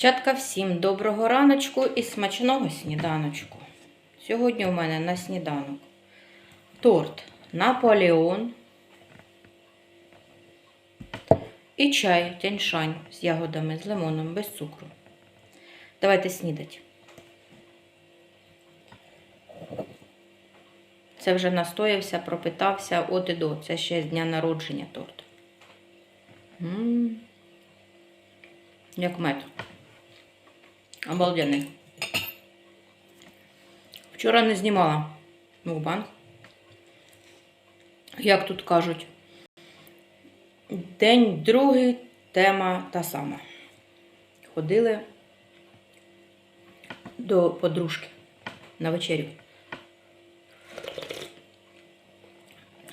Дівчатка, всім доброго раночку і смачного сніданочку. Сьогодні у мене на сніданок торт Наполеон і чай тяньшань з ягодами, з лимоном, без цукру. Давайте снідать. Це вже настоявся, пропитався от і до. Це ще з дня народження торт. М, Як мед. Обалденний. Вчора не знімала мукбанг. Як тут кажуть, день другий, тема та сама. Ходили до подружки на вечерю.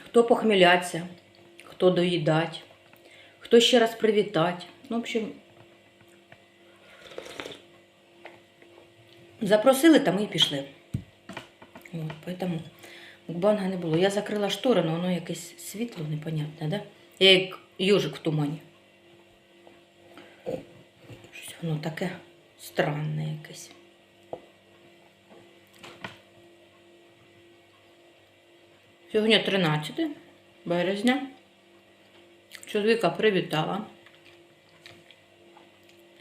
Хто похміляться, хто доїдать, хто ще раз привітать. Ну, в общем, запросили, там і пішли. От, поэтому мукбанга не було. Я закрила штори, але воно якесь світло непонятне, да? Я як южик в тумані. Щось воно таке странне якесь. Сьогодні 13 березня. Чоловіка привітала.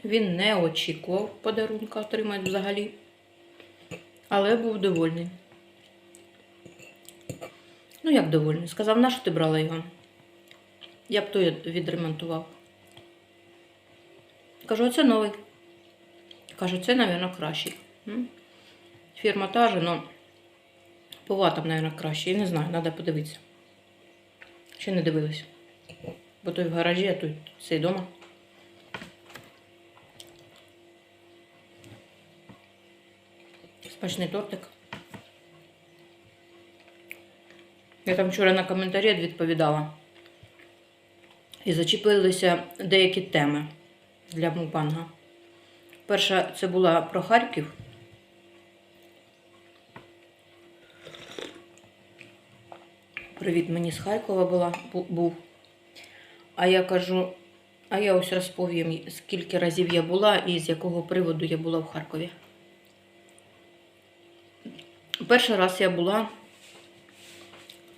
Він не очікував подарунка отримати взагалі, але був довольний. Ну, як довольний? Сказав, на що ти брала його? Я б той відремонтував. Кажу, оце новий. Каже, це, мабуть, кращий. Фірма та же, але по ватам, мабуть, краще. Я не знаю, треба подивитися. Ще не дивилась. Бо той в гаражі, а той цей вдома. Смачний тортик. Я там вчора на коментарі відповідала. І зачепилися деякі теми для мукбанга. Перша це була про Харків. Привіт мені з Харкова була, був. А я кажу, а я ось розповім, скільки разів я була і з якого приводу я була в Харкові. Перший раз я була,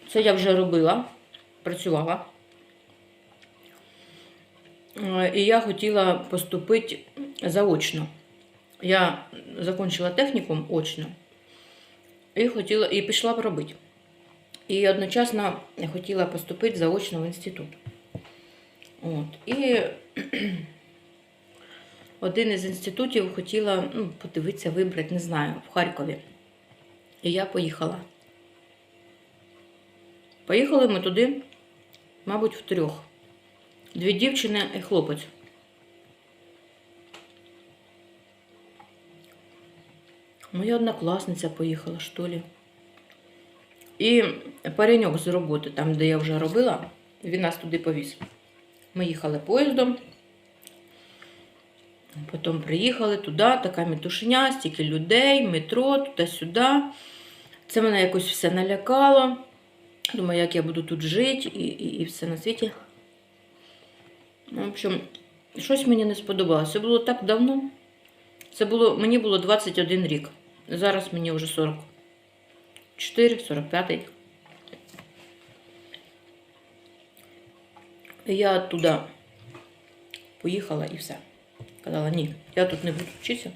це я вже робила, працювала. Е, І я хотіла поступити заочно. Я закінчила технікум очно і хотіла, і пішла б робити. І одночасно хотіла поступити заочно в інститут. От. І один із інститутів хотіла ну, подивитися, вибрати, не знаю, в Харкові. І я поїхала. Поїхали ми туди, мабуть, втрьох. Дві дівчини і хлопець. Моя однокласниця поїхала, що ли. І пареньок з роботи, там, де я вже робила, він нас туди повіз. Ми їхали поїздом. Потім приїхали туди, така метушня, стільки людей, метро, туди-сюди. Це мене якось все налякало. Думаю, як я буду тут жити і, і, і все на світі. Ну, В общем, щось мені не сподобалося. Це було так давно. Це було, мені було 21 рік. Зараз мені вже 44, 45 Я туди поїхала і все. Казала, ні, я тут не буду вчитися.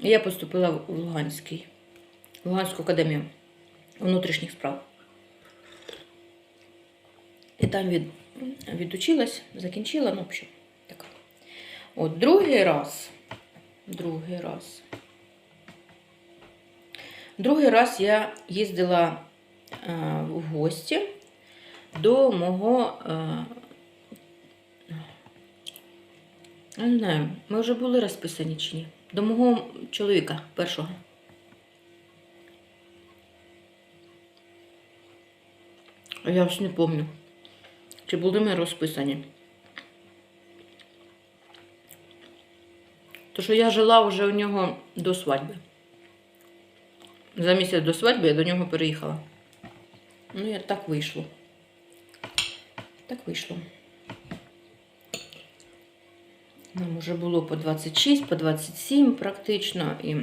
І я поступила в Луганський, в Луганську академію внутрішніх справ. І там від, відучилась, закінчила, ну, в общем, так. От другий раз, другий раз. Другий раз я їздила е, в гості до мого. Е, я не знаю, ми вже були розписані чи ні. До мого чоловіка першого. Я ж не пам'ятаю, чи були ми розписані. То що я жила вже у нього до свадьби. За місяць до свадьби я до нього переїхала. Ну, я так вийшло. Так вийшло. Нам вже було по 26, по 27 практично. І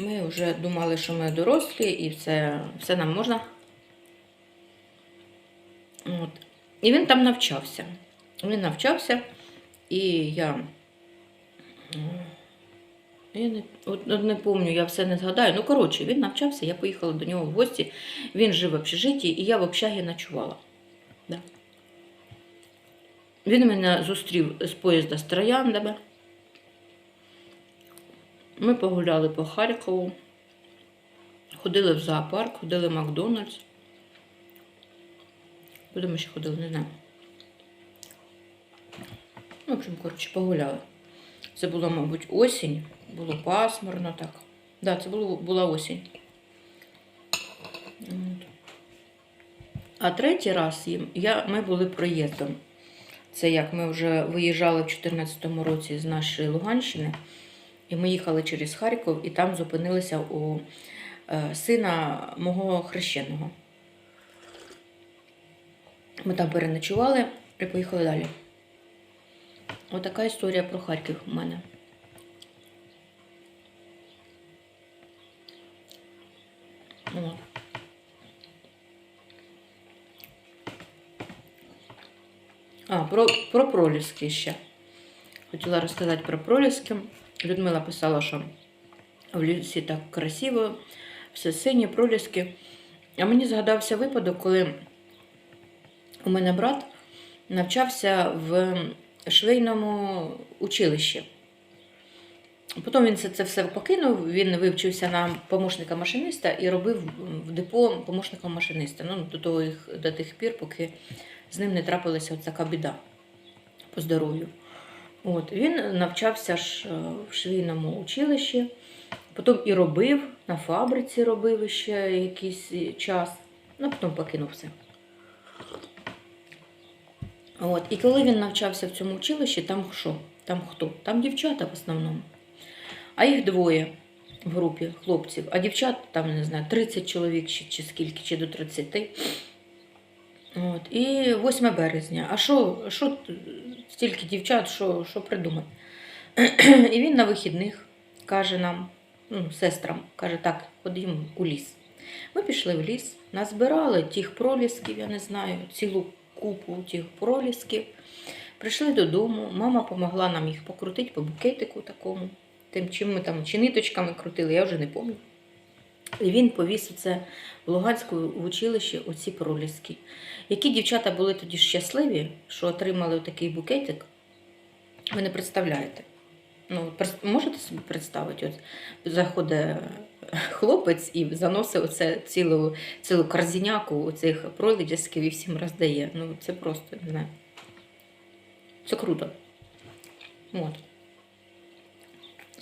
ми вже думали, що ми дорослі і все, все нам можна. От. І він там навчався. Він навчався, і я. Я не, от, от не пам'ятаю, я все не згадаю. Ну, коротше, він навчався, я поїхала до нього в гості. Він жив в общежитті, і я в общагі ночувала. Він мене зустрів з поїзда з трояндами. Ми погуляли по Харкову, ходили в зоопарк, ходили в Макдональдс. Куди ми ще ходили, не знаю. Ну, в общем, коротше, погуляли. Це була, мабуть, осінь, було пасмурно так. Так, да, це було, була осінь. А третій раз їм- я, ми були проїздом. Це як ми вже виїжджали в 2014 році з нашої Луганщини, і ми їхали через Харків, і там зупинилися у е, сина мого хрещеного. Ми там переночували і поїхали далі. Отака історія про Харків у мене. Про, про проліски ще. Хотіла розказати про проліски. Людмила писала, що в лісі так красиво, все синє, проліски. А мені згадався випадок, коли у мене брат навчався в швейному училищі. Потім він це, це все покинув, він вивчився на помощника машиниста і робив в депо помощником машиниста. Ну, до, того, до тих пір, поки з ним не трапилася така біда по здоров'ю. От, він навчався ж е, в швейному училищі, потім і робив, на фабриці робив ще якийсь час, ну потім покинув все. От, і коли він навчався в цьому училищі, там що? Там хто? Там дівчата в основному. А їх двоє в групі хлопців, а дівчат там, не знаю, 30 чоловік чи, чи скільки, чи до 30. От. І 8 березня. А що, що стільки дівчат, що, що придумати? І він на вихідних каже нам, ну, сестрам, каже, так, ходімо у ліс. Ми пішли в ліс, назбирали тих пролісків, я не знаю, цілу купу тих пролісків. Прийшли додому, мама допомогла нам їх покрутити по букетику такому. Тим, чим ми там чи ниточками крутили, я вже не пам'ятаю. І він повіз оце в Луганську в училищі оці проліски. Які дівчата були тоді щасливі, що отримали такий букетик, ви не представляєте. Ну, можете собі представити, от заходить хлопець і заносить оце цілу, цілу корзиняку оцих пролісків і всім роздає. Ну, це просто не. Це круто. От.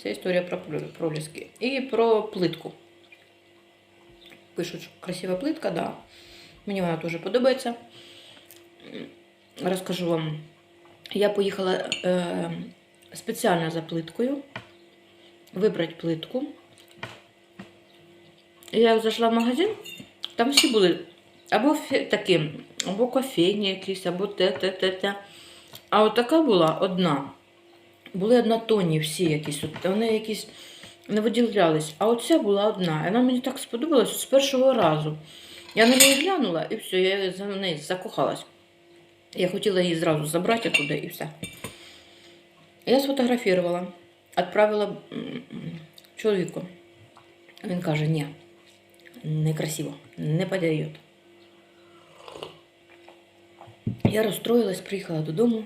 Це історія про пролі- проліски. І про плитку. Пишуть, красива плитка, да. Мені вона дуже подобається. Розкажу вам. Я поїхала е, спеціально за плиткою. Вибрати плитку. Я зайшла в магазин, там всі були або такі, або кофейні якісь, або те, те, те, те. А от така була одна. Були однотонні всі якісь. Вони якісь не виділялись. А оця була одна. Вона мені так сподобалась з першого разу. Я на неї глянула і все, я за неї закохалась. Я хотіла її зразу забрати туди і все. Я сфотографувала, відправила чоловіку. Він каже, ні, некрасиво, не подойдет. Я розстроїлась, приїхала додому.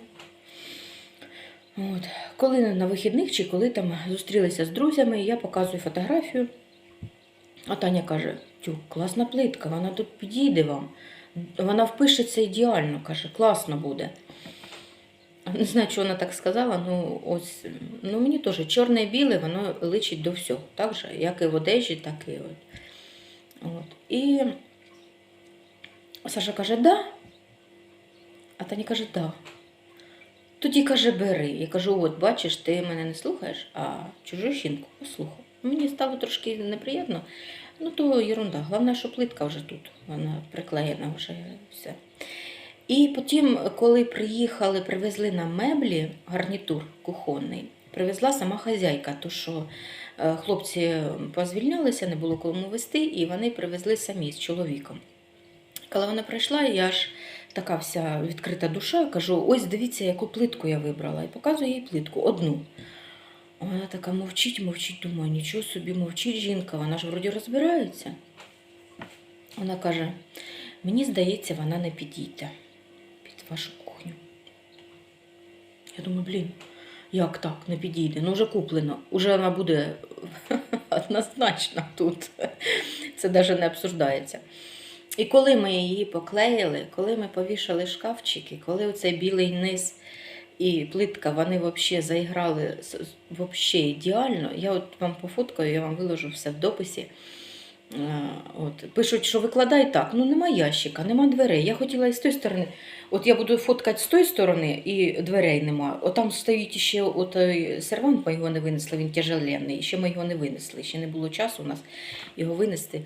От. Коли на вихідних чи коли там зустрілися з друзями, я показую фотографію. А Таня каже: Тю, класна плитка, вона тут підійде вам. Вона впишеться ідеально, каже, класно буде. Не знаю, чого вона так сказала, ну ось ну мені теж чорне і біле, воно личить до всього. Так же, як і в одежі, так і от. От. І Саша каже, да. А Таня каже, да. Тоді каже, бери. Я кажу, от бачиш, ти мене не слухаєш, а чужу жінку послухав. Мені стало трошки неприємно. Ну, то ерунда. Головне, що плитка вже тут. Вона приклеєна вже все. І потім, коли приїхали, привезли нам меблі, гарнітур кухонний, привезла сама хазяйка, то що е, хлопці позвільнялися, не було кому вести, і вони привезли самі з чоловіком. Коли вона прийшла, я ж така вся відкрита душа, кажу: ось дивіться, яку плитку я вибрала. І показую їй плитку одну. Вона така мовчить, мовчить, думаю, нічого собі мовчить жінка, вона ж вроді розбирається. Вона каже: мені здається, вона не підійде під вашу кухню. Я думаю, блін, як так не підійде? Ну, вже куплено, уже вона буде однозначно тут. Це навіть не обсуждається. І коли ми її поклеїли, коли ми повішали шкафчики, коли оцей білий низ і плитка, вони взагалі заіграли с- ідеально. Я от вам пофоткаю, я вам виложу все в дописі. Е, От. Пишуть, що викладай так. Ну нема ящика, нема дверей. Я хотіла і з тої сторони. От я буду фоткати з тої сторони, і дверей нема. От там стоїть ще от е, сервант, ми його не винесли, він тяжеленний. Ще ми його не винесли. Ще не було часу у нас його винести.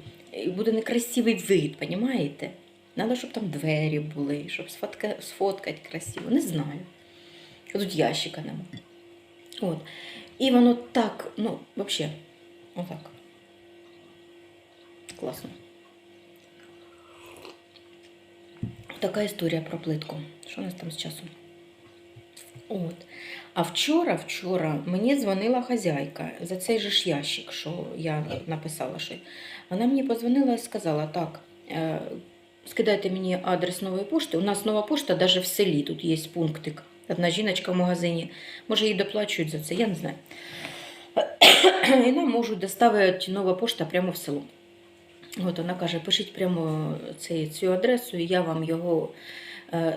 Буде некрасивий вид, розумієте? Треба, щоб там двері були, щоб сфотка, сфоткати красиво. Не знаю. Тут ящика нема. От. І воно так, ну, взагалі, отак. Класно. Така історія про плитку. Що у нас там з часом? От. А вчора, вчора мені дзвонила хазяйка за цей же ж ящик, що я написала. Що... Вона мені подзвонила і сказала: так, е, скидайте мені адрес нової пошти. У нас нова пошта навіть в селі, тут є пунктик. Одна жіночка в магазині. Може, їй доплачують за це, я не знаю. І нам можуть доставити нова пошта прямо в село. От вона каже, пишіть прямо цей, цю адресу, і я вам його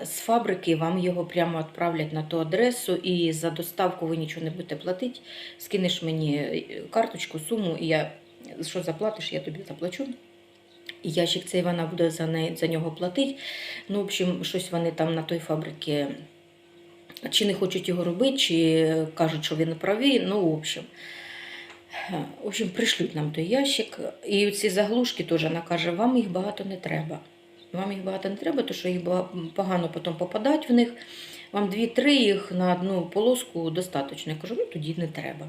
з фабрики, вам його прямо відправлять на ту адресу, і за доставку ви нічого не будете платити. Скинеш мені е, карточку, суму, і я що заплатиш, я тобі заплачу. І ящик цей вона буде за, неї, за нього платити. Ну, в общем, щось вони там на той фабриці чи не хочуть його робити, чи кажуть, що він правий. Ну, в общем. Е, В общем, пришлють нам той ящик. І ці заглушки теж вона каже, вам їх багато не треба. Вам їх багато не треба, тому що їх погано потім попадать в них. Вам дві-три їх на одну полоску достатньо. Я кажу, ну тоді не треба.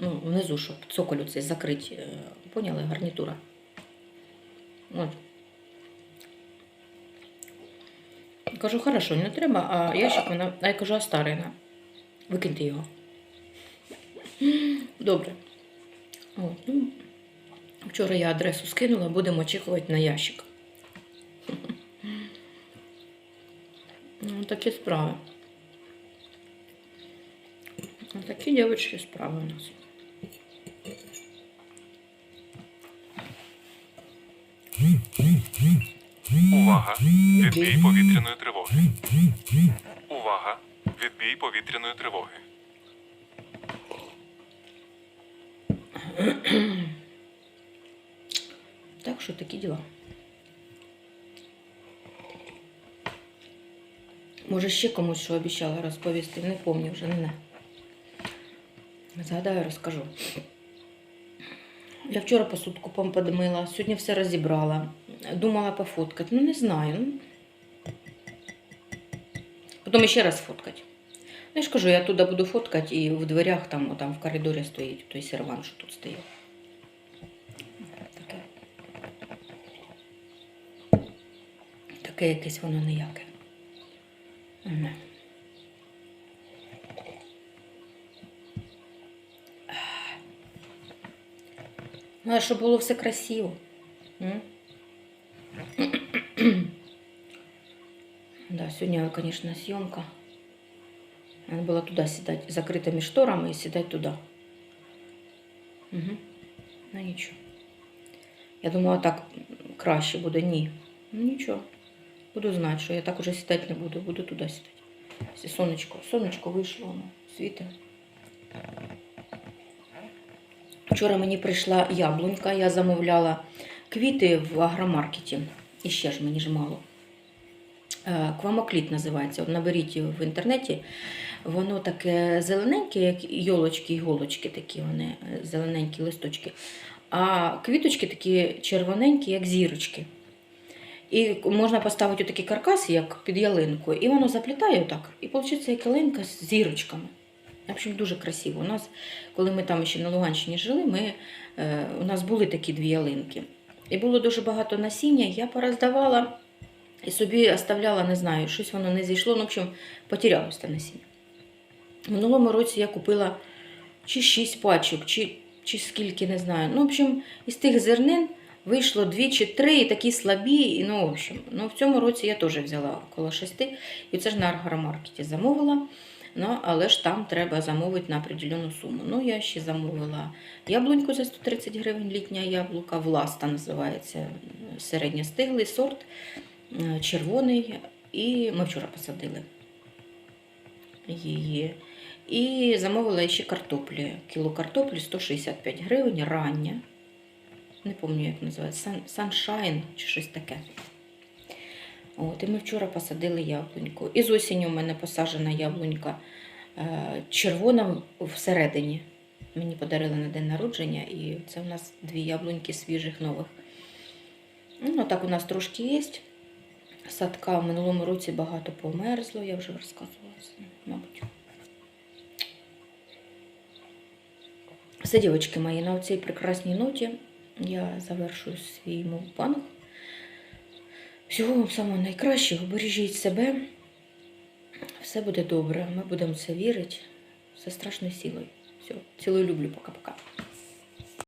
Ну, внизу, щоб цоколю цей закрити. е, Поняли, гарнітура. От. Кажу, хорошо, не треба, а ящик вона. А я кажу, а старий на. Викиньте його. Добре. От, ну, вчора я адресу скинула, будемо очікувати на ящик. Ну, такі справи. Ну, Такі дівчатки справи у нас. Увага! Відбій повітряної тривоги. Увага! Відбій повітряної тривоги. Так що такі діла. Може, ще комусь що обіцяла розповісти, не пам'ятаю вже не. Згадаю, розкажу. Я вчора посудку подмила, сьогодні все розібрала. Думала пофоткати. Ну, не знаю. ну. Потім ще раз фоткати. Ну, я ж кажу, я туди буду фоткати і в дверях там, там в коридорі стоїть той сервант, що тут стоїть. Таке. Таке якесь воно ніяке. Не. Ну, а щоб було все красиво. М? да, сьогодні, звісно, зйомка. Надо було туди сідати, закритими шторами і сідати туди. Угу. Ну нічого. Я думала, так краще буде. Ні. Ну нічого. Буду знати, що я так уже сідати не буду, буду туди сідати. Сонечко, сонечко вийшло, воно світить. Вчора мені прийшла яблунька, я замовляла квіти в агромаркеті. І ще ж мені ж мало. Е, Квамокліт називається. От наберіть в інтернеті. Воно таке зелененьке, як йолочки, іголочки такі вони, зелененькі листочки. А квіточки такі червоненькі, як зірочки. І можна поставити такий каркас, як під ялинку, і воно заплітає отак. І виходить як ялинка з зірочками. В общем, дуже красиво. У нас, коли ми там ще на Луганщині жили, ми, е, у нас були такі дві ялинки. І було дуже багато насіння, я пороздавала і собі оставляла, не знаю, щось воно не зійшло. Ну, в общем, потерялось те насіння. Минулому році я купила чи 6 пачок, чи, чи скільки, не знаю. Ну, в общем, із тих зернин вийшло 2 чи 3, і такі слабі. І, ну, в общем, ну, в цьому році я теж взяла около 6. І це ж на агромаркеті замовила. Ну, але ж там треба замовити на определену суму. Ну, я ще замовила яблуньку за 130 гривень, літня яблука, власта називається середньостиглий сорт, е, червоний. І ми вчора посадили її. І замовила ще картоплі. Кіло картоплі 165 гривень, рання. Не пам'ятаю, як називається. Sunshine чи щось таке. От, і ми вчора посадили яблуньку. І з осінню у мене посаджена яблунька е, червона всередині. Мені подарили на день народження, і це у нас дві яблуньки свіжих нових. Ну, так у нас трошки є. Садка в минулому році багато померзло, я вже розказувала мабуть. Все, дівчатки мої, на цій прекрасній ноті я завершую свій мовпанг. Всього вам самого найкращого, бережіть себе. Все буде добре. Ми будемо це вірити. Все страшною силою. Все, цілую люблю, пока-пока.